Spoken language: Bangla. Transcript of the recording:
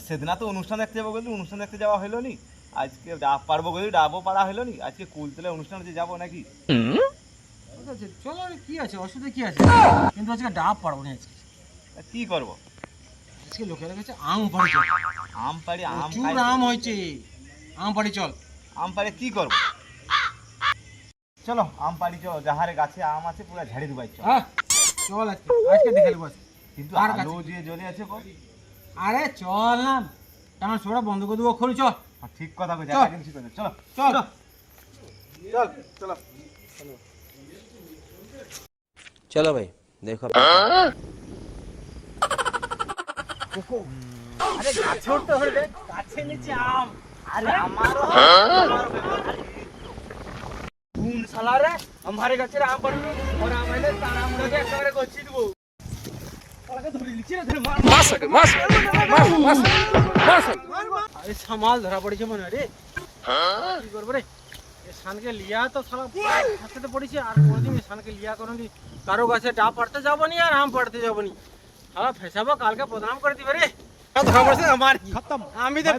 সেদিন তো অনুষ্ঠান দেখতে যাব বলি অনুষ্ঠান দেখতে যাওয়া হলো নি। আজকে ডাব পারব বলি ডাবও পারা হলো নি। আজকে কুলতলে অনুষ্ঠান যে যাব নাকি? ঠিক চলো কি আছে? অসুবিধা কি আছে? কিন্তু আজকে ডাব পারব না আজকে। কি করব? আজকে লোকের কাছে আম পাড়ি চল আম পাড়ি আম খাই- আম হয়েছে। আম পাড়ি চল। আম পাড়ে কি করব? চলো আম পাড়ি চলো। যাহারে গাছে আম আছে পুরো ঝাড়ি দুবাই চল। চল আজকে। আজকে দেখে নেব কিন্তু আলো যে জ্বলে আছে আরে চল না। আমার সোড়া বন্ধ করে দেবো খোল চল। হ্যাঁ, ঠিক কথা বলছি চলো। চল। চল। চলো। চলো ভাই দেখো। আরে গাছর তো হলে গাছে নিচে গাছের আম পড়বে ওরা আমাদের আমরা একেবারে গচ্ছি দেবো আরে সামাল ধরা পড়েছে মনে রে। কি করব রে? সানকে লিয়া তো সালা হাসতে কারও কাছে ডাব পাড়তে যাব নি আর আম পাড়তে যাব নি সালা ফেসাবো কালকে প্রণাম করে দিবে রে। আমি তো